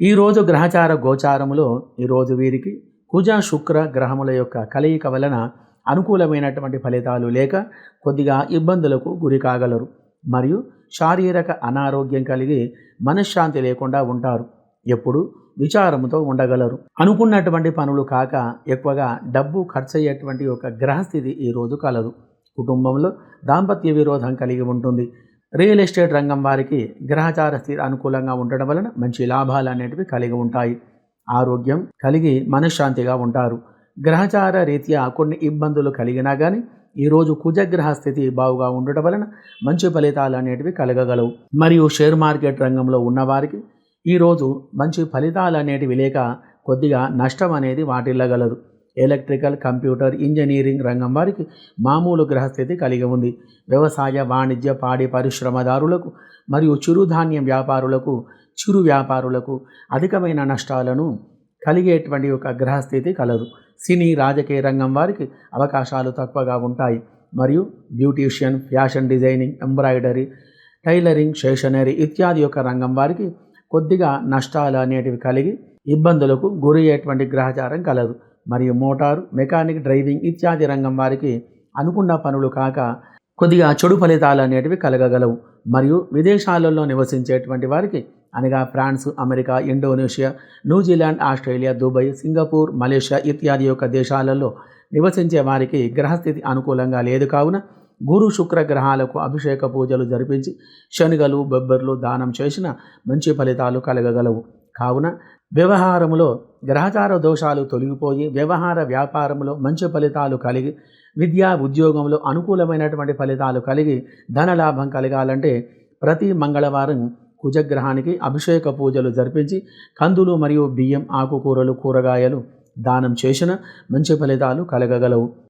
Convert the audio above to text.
ఈరోజు గ్రహచార గోచారములో ఈరోజు వీరికి కుజ శుక్ర గ్రహముల యొక్క కలయిక వలన అనుకూలమైనటువంటి ఫలితాలు లేక కొద్దిగా ఇబ్బందులకు గురి కాగలరు. మరియు శారీరక అనారోగ్యం కలిగి మనశ్శాంతి లేకుండా ఉంటారు. ఎప్పుడు విచారముతో ఉండగలరు. అనుకున్నటువంటి పనులు కాక ఎక్కువగా డబ్బు ఖర్చు అయ్యేటువంటి ఒక గ్రహస్థితి ఈరోజు కలదు. కుటుంబంలో దాంపత్య విరోధం కలిగి ఉంటుంది. రియల్ ఎస్టేట్ రంగం వారికి గ్రహచార స్థితి అనుకూలంగా ఉండడం వలన మంచి లాభాలు అనేటివి కలిగి ఉంటాయి. ఆరోగ్యం కలిగి మనశ్శాంతిగా ఉంటారు. గ్రహచార రీత్యా కొన్ని ఇబ్బందులు కలిగినా కానీ ఈరోజు కుజగ్రహ స్థితి బాగుగా ఉండటం వలన మంచి ఫలితాలు అనేటివి కలగగలవు. మరియు షేర్ మార్కెట్ రంగంలో ఉన్నవారికి ఈరోజు మంచి ఫలితాలు అనేటివి లేక కొద్దిగా నష్టం అనేది వాటిల్లగలదు. ఎలక్ట్రికల్ కంప్యూటర్ ఇంజనీరింగ్ రంగం వారికి మామూలు గ్రహస్థితి కలిగి ఉంది. వ్యవసాయ వాణిజ్య పాడి పరిశ్రమదారులకు మరియు చిరుధాన్యం వ్యాపారులకు చిరు వ్యాపారులకు అధికమైన నష్టాలను కలిగేటువంటి ఒక గ్రహస్థితి కలదు. సినీ రాజకీయ రంగం వారికి అవకాశాలు తక్కువగా ఉంటాయి. మరియు beautician fashion designing embroidery tailoring stationery ఇత్యాది యొక్క రంగం వారికి కొద్దిగా నష్టాలు అనేటివి కలిగి ఇబ్బందులకు గురయ్యేటువంటి గ్రహచారం కలదు. మరియు మోటారు మెకానిక్ డ్రైవింగ్ ఇత్యాది రంగం వారికి అనుకున్న పనులు కాక కొద్దిగా చెడు ఫలితాలు అనేటివి కలగగలవు. మరియు విదేశాలలో నివసించేటువంటి వారికి అనగా France America Indonesia New Zealand Australia Dubai Singapore Malaysia ఇత్యాది యొక్క దేశాలలో నివసించే వారికి గ్రహస్థితి అనుకూలంగా లేదు కావున గురు శుక్ర గ్రహాలకు అభిషేక పూజలు జరిపించి శనిగలు బొబ్బర్లు దానం చేసిన మంచి ఫలితాలు కలగగలవు. కావున వ్యవహారములో గ్రహచార దోషాలు తొలగిపోయి వ్యవహార వ్యాపారంలో మంచి ఫలితాలు కలిగి విద్యా ఉద్యోగంలో అనుకూలమైనటువంటి ఫలితాలు కలిగి ధనలాభం కలగాలంటే ప్రతి మంగళవారం కుజగ్రహానికి అభిషేక పూజలు జరిపించి కందులు మరియు బియ్యం ఆకుకూరలు కూరగాయలు దానం చేసిన మంచి ఫలితాలు కలగగలవు.